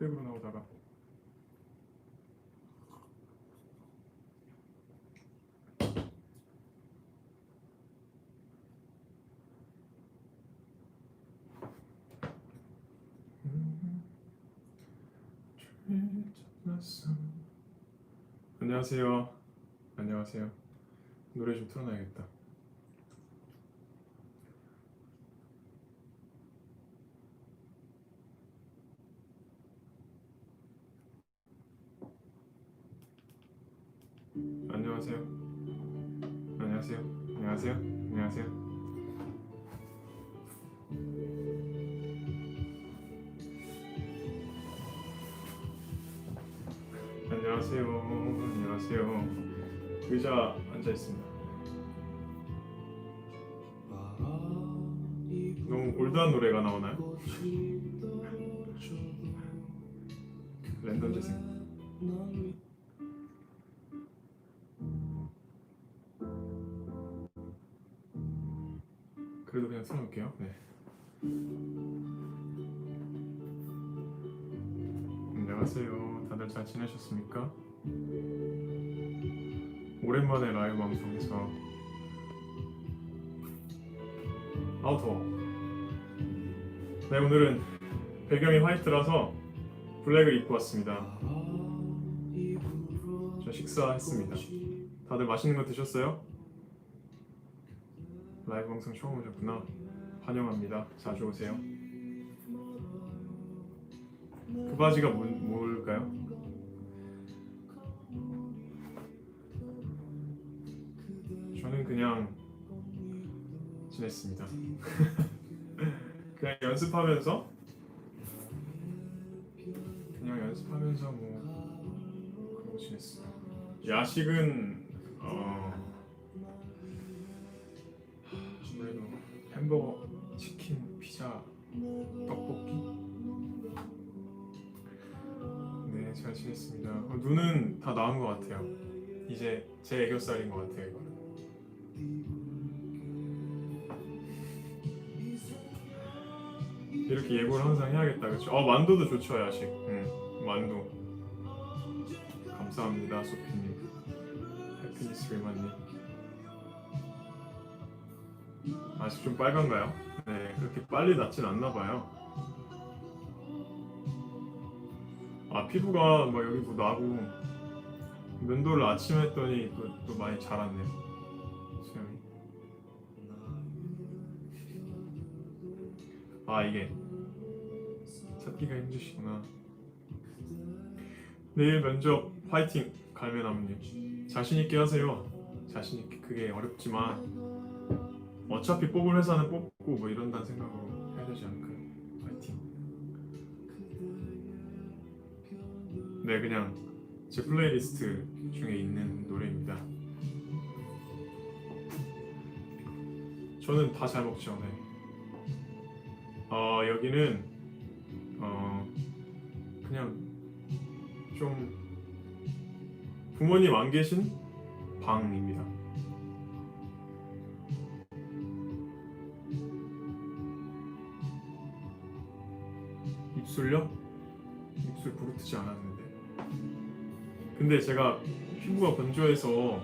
흑백으로 나오다가 안녕하세요. 안녕하세요. 노래 좀 틀어놔야겠다. 안녕하세요. 안녕하세요. 안녕하세요. 안녕하세요. 안녕하세요. 안녕하세요. 의자 앉아 있습니다. 너무 올드한 노래가 나오나요? 랜덤 재생. 네. 안녕하세요. 다들 잘 지내셨습니까? 오랜만에 라이브 방송에서 아우 더워. 네 오늘은 배경이 화이트라서 블랙을 입고 왔습니다. 저 식사했습니다. 다들 맛있는 거 드셨어요? 라이브 방송 처음 오셨구나. 환영합니다. 자주 오세요. 그 바지가 뭘, 뭘까요? 저는 그냥 지냈습니다. 그냥 연습하면서 그냥 연습하면서 뭐 그러고 지냈어요. 야식은 어 아무래도 햄버거, 치킨, 피자, 떡볶이. 네, 잘 지냈습니다. 어, 눈은 다 나은 것 같아요. 이제 제 애교살인 것 같아요, 이거는. 이렇게 예고를 항상 해야겠다, 그렇죠? 어, 만두도 좋죠, 야식. 응, 만두. 감사합니다, 소피님. 해피니스 리마님. 아직 좀 빨간가요? 네, 그렇게 빨리 낫진 않나 봐요. 아 피부가 막 여기 뭐 나고 면도를 아침에 했더니 또, 또 많이 자랐네요. 수영이. 아 이게 찾기가 힘드시구나. 내일 면접 화이팅 갈매나무님 자신 있게 하세요. 자신 있게 그게 어렵지만 어차피 뽑을 회사는 뽑고 뭐 이런다는 생각으로 해야 되지 않을까요? 네, 그냥 제 플레이리스트 중에 있는 노래입니다. 저는 다 잘 먹죠. 네. 어, 여기는 어 그냥 좀 부모님 안 계신 방입니다. 입술요? 입술 부르트지 않았는데. 근데 제가 피부가 건조해서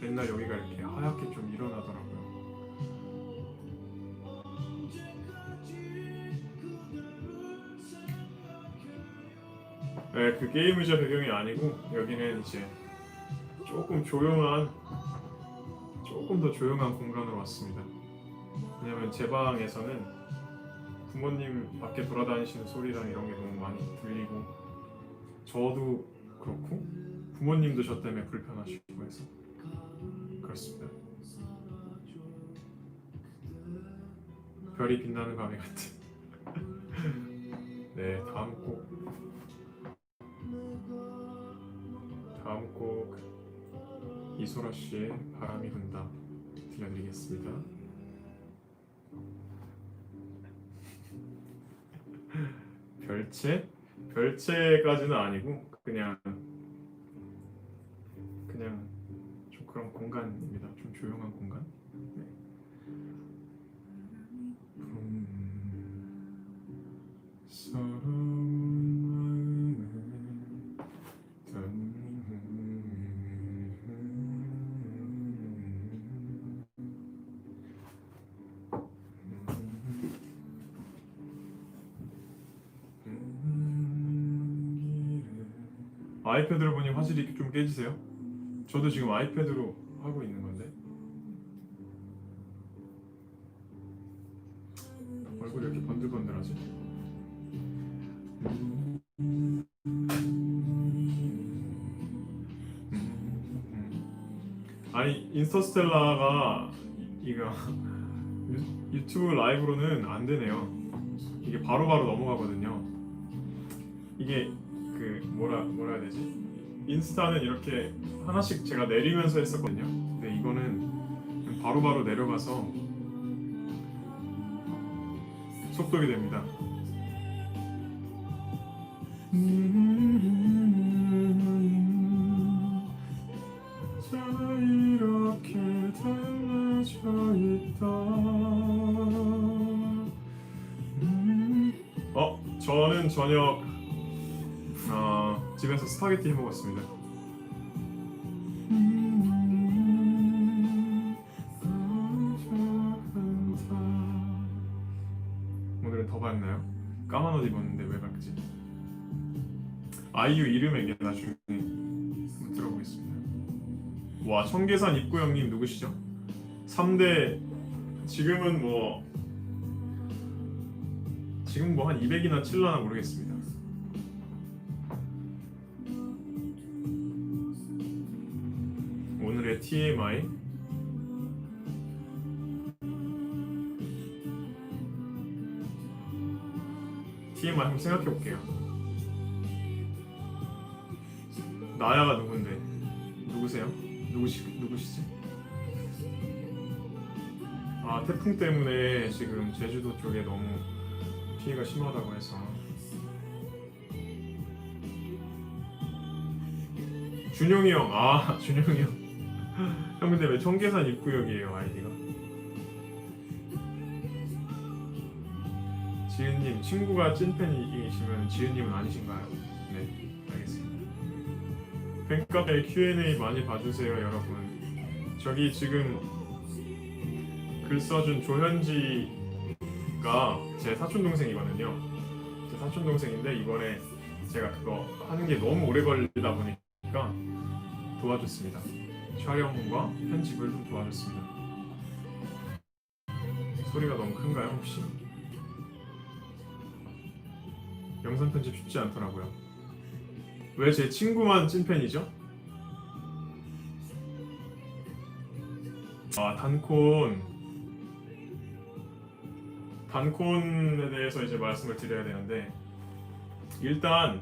맨날 여기가 이렇게 하얗게 좀 일어나더라고요. 네, 그 게임 의자 배경이 아니고 여기는 이제 조금 조용한 조금 더 조용한 공간으로 왔습니다. 왜냐면 제 방에서는 부모님 밖에 돌아다니시는 소리랑 이런 게 너무 많이 들리고 저도 그렇고 부모님도 저 때문에 불편하시고 해서 그렇습니다. 별이 빛나는 밤에 같은. 네, 다음 곡. 다음 곡 이소라 씨의 바람이 분다 들려드리겠습니다. 별채? 별채까지는 아니고 그냥 그냥 좀 그런 공간입니다. 좀 조용한 공간. 아이패드로 보니 화질이 좀 깨지세요? 저도 지금 아이패드로 하고 있는 건데 얼굴이 이렇게 번들번들하지? 아니 인스터스텔라가 이- 이거 유, 유튜브 라이브로는 안 되네요. 이게 바로바로 넘어가거든요. 이게 그 뭐라 뭐라 해야 되지? 인스타는 이렇게 하나씩 제가 내리면서 했었거든요. 근데 이거는 바로바로 내려가서 속독이 됩니다. 어, 저는 저녁 어, 집에서 스파게티 해 먹었습니다. 오늘은 더 밝나요? 까만 옷 입었는데 왜 밝지? 아이유 이름에게 나중에 한번 들어보겠습니다. 와 청계산 입구 형님 누구시죠? 3대 지금은 뭐 지금 뭐 한 200이나 칠라나 모르겠습니다. 오늘의 TMI TMI 한번 생각해 볼게요. 나야가 누군데? 누구세요? 누구시 누구시지? 아 태풍 때문에 지금 제주도 쪽에 너무 피해가 심하다고 해서 준용이 형, 아 준용이 형. 형 근데 왜 청계산 입구역이에요 아이디가? 지은님 친구가 찐팬이시면 지은님은 아니신가요? 네 알겠습니다. 팬카페 Q&A 많이 봐주세요 여러분. 저기 지금 글 써준 조현지가 제 사촌 동생이거든요. 제 사촌 동생인데 이번에 제가 그거 하는 게 너무 오래 걸리다 보니까 도와줬습니다. 촬영과 편집을 좀 도와줬습니다. 소리가 너무 큰가요 혹시? 영상 편집 쉽지 않더라고요. 왜 제 친구만 찐팬이죠? 아 단콘 단콘에 대해서 이제 말씀을 드려야 되는데 일단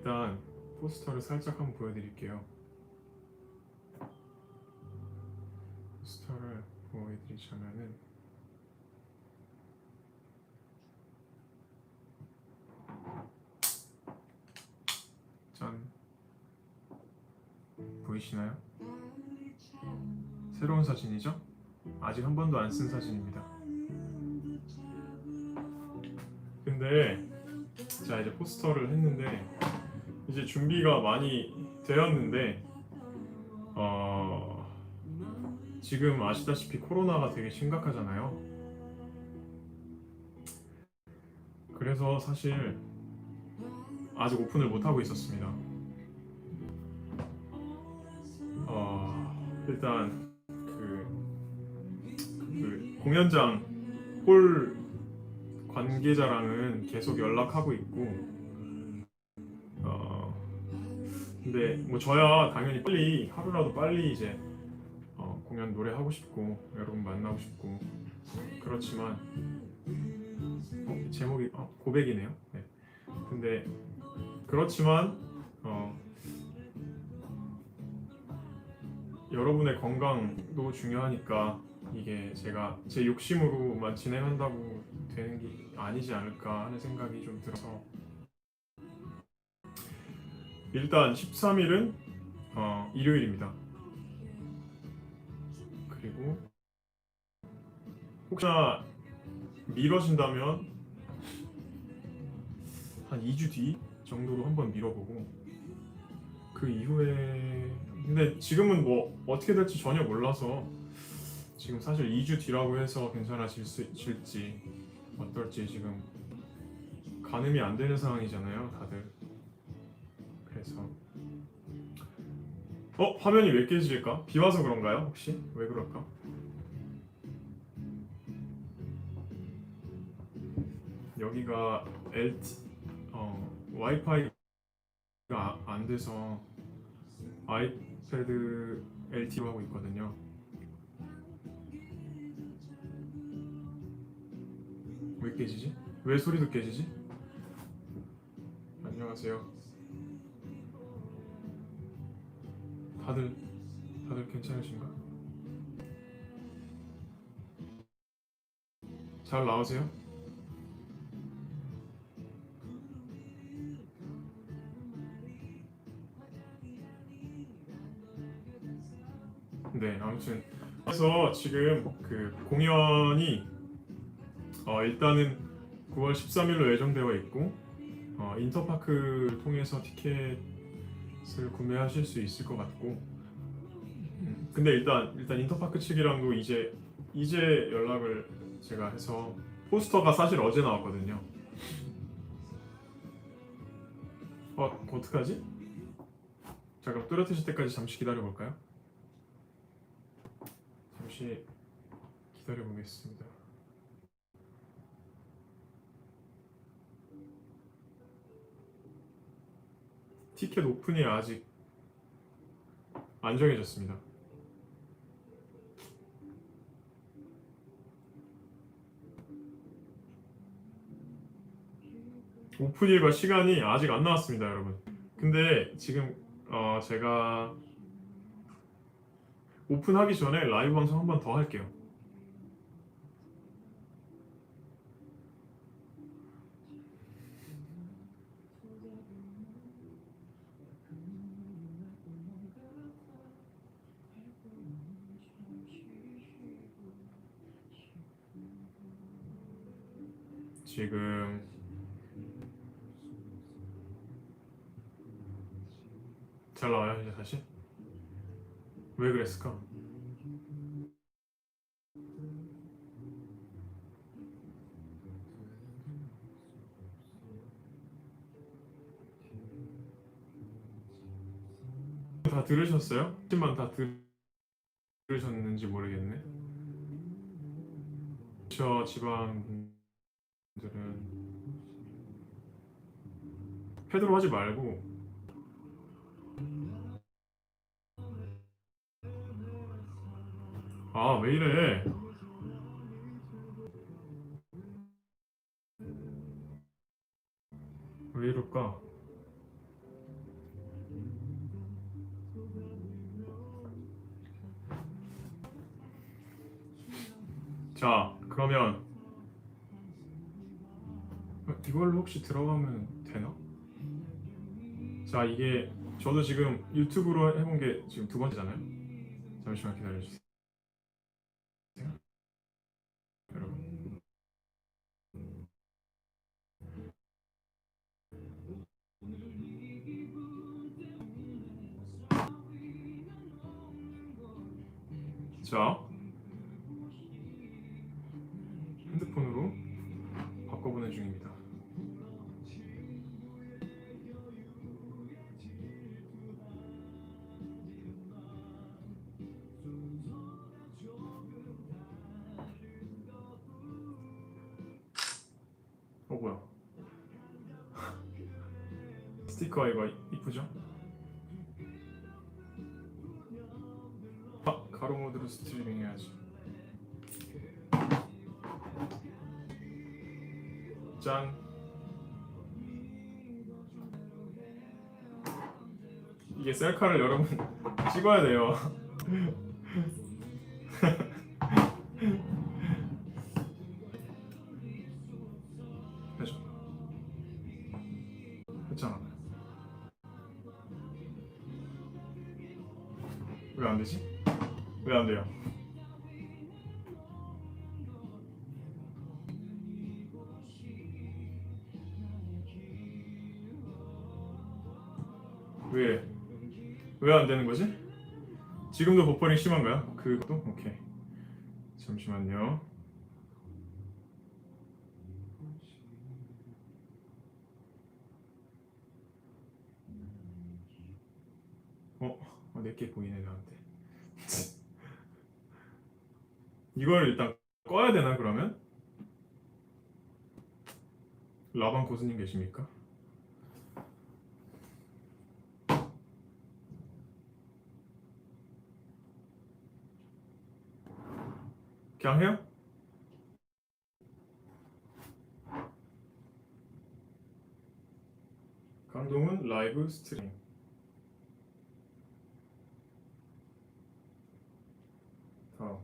일단 포스터를 살짝 한번 보여드릴게요. 포스터를 보여드리자면은 짠 보이시나요? 새로운 사진이죠? 아직 한 번도 안 쓴 사진입니다. 근데 자 이제 포스터를 했는데 이제 준비가 많이 되었는데 어 지금 아시다시피 코로나가 되게 심각하잖아요. 그래서 사실 아직 오픈을 못 하고 있었습니다. 어 일단 그, 그 공연장 홀 관계자랑은 계속 연락하고 있고 근데 뭐 저야 당연히 빨리 하루라도 빨리 이제 어, 공연 노래 하고 싶고 여러분 만나고 싶고 그렇지만 어, 제목이 어, 고백이네요. 네. 근데 그렇지만 어, 여러분의 건강도 중요하니까 이게 제가 제 욕심으로만 진행한다고 되는 게 아니지 않을까 하는 생각이 좀 들어서 일단 13일은 어, 일요일입니다. 그리고 혹시나 미뤄진다면 한 2주 뒤 정도로 한번 미뤄보고 그 이후에 근데 지금은 뭐 어떻게 될지 전혀 몰라서 지금 사실 2주 뒤라고 해서 괜찮아질지 어떨지 지금 가늠이 안 되는 상황이잖아요, 다들. 그래서 어 화면이 왜 깨질까? 비 와서 그런가요? 혹시 왜 그럴까? 여기가 LT 어 와이파이가 아- 안 돼서 아이패드 LT로 하고 있거든요. 왜 깨지지? 왜 소리도 깨지지? 안녕하세요. 다들 다들 괜찮으신가? 잘 나오세요? 네, 아무튼 그래서 지금 그 공연이 어, 일단은 9월 13일로 예정되어 있고 어, 인터파크를 통해서 티켓 을 구매하실 수 있을 것 같고 음, 근데 일단 일단 인터파크 측이랑도 이제 이제 연락을 제가 해서 포스터가 사실 어제 나왔거든요. 어 어떡하지? 자 그럼 뚜렷해질 때까지 잠시 기다려 볼까요? 잠시 기다려 보겠습니다. 티켓 오픈이 아직 안 정해졌습니다. 오픈일과 시간이 아직 안 나왔습니다, 여러분. 근데 지금 어, 제가 오픈하기 전에 라이브 방송 한 번 더 할게요. 지금 잘 나와요 이제 다시? 왜 그랬을까? 다 들으셨어요? 하지만 다 들, 들으셨는지 모르겠네. 저 지방 분들은 패드로 하지 말고. 아 왜 이래? 왜 이럴까? 자 그러면 어, 이걸로 혹시 들어가면 되나? 자 이게 저도 지금 유튜브로 해본 게 지금 두 번째잖아요. 잠시만 기다려주세요. 여러분. 자 스티커 이거 이쁘죠? 아 가로 모드로 스트리밍 해야지. 짠. 이게 셀카를 여러분 찍어야 돼요 왜? 왜 안 되는 거지? 지금도 버퍼링 심한가요? 그것도? 오케이 잠시만요 어? 어 내게 보이네 나한테 이걸 일단 꺼야 되나 그러면? 라방 고수님 계십니까? 그냥 해요? 강동은 라이브 스트림. 다음.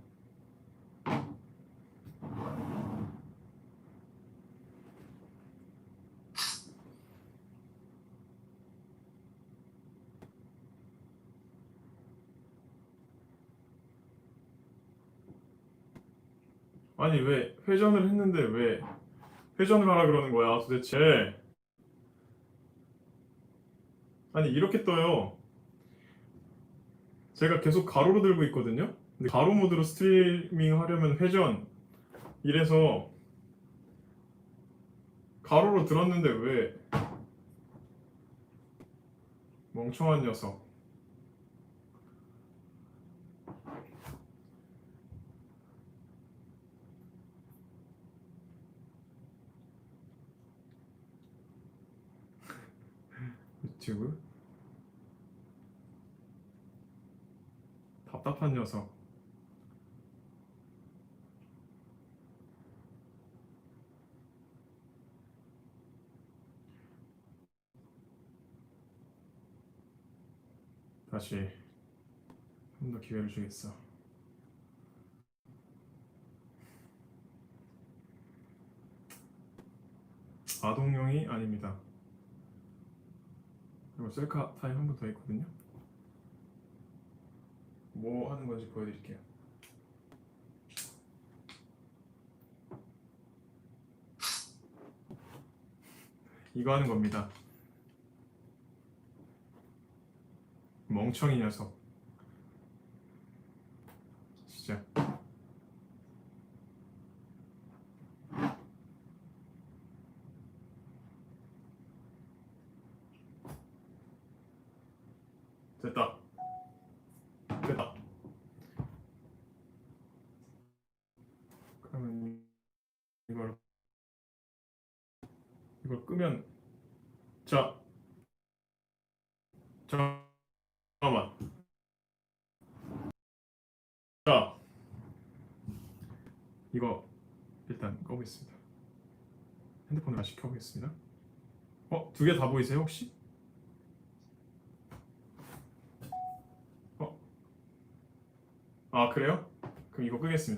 아니 왜 회전을 했는데 왜 회전을 하라 그러는 거야 도대체? 아니 이렇게 떠요. 제가 계속 가로로 들고 있거든요? 근데 가로 모드로 스트리밍 하려면 회전 이래서 가로로 들었는데 왜 멍청한 녀석 유튜브? 답답한 녀석. 다시 좀더 기회를 주겠어. 아동용이 아닙니다 그리고 셀카 타임 한 번 더 있거든요. 뭐 하는 건지 보여드릴게요. 이거 하는 겁니다. 멍청이 녀석. 진짜. 이거 일단 꺼보겠습니다. 핸드폰을 다시 켜보겠습니다. 어? 두 개 다 보이세요 혹시? 아 그래요? 그럼 이거 끄겠습니다.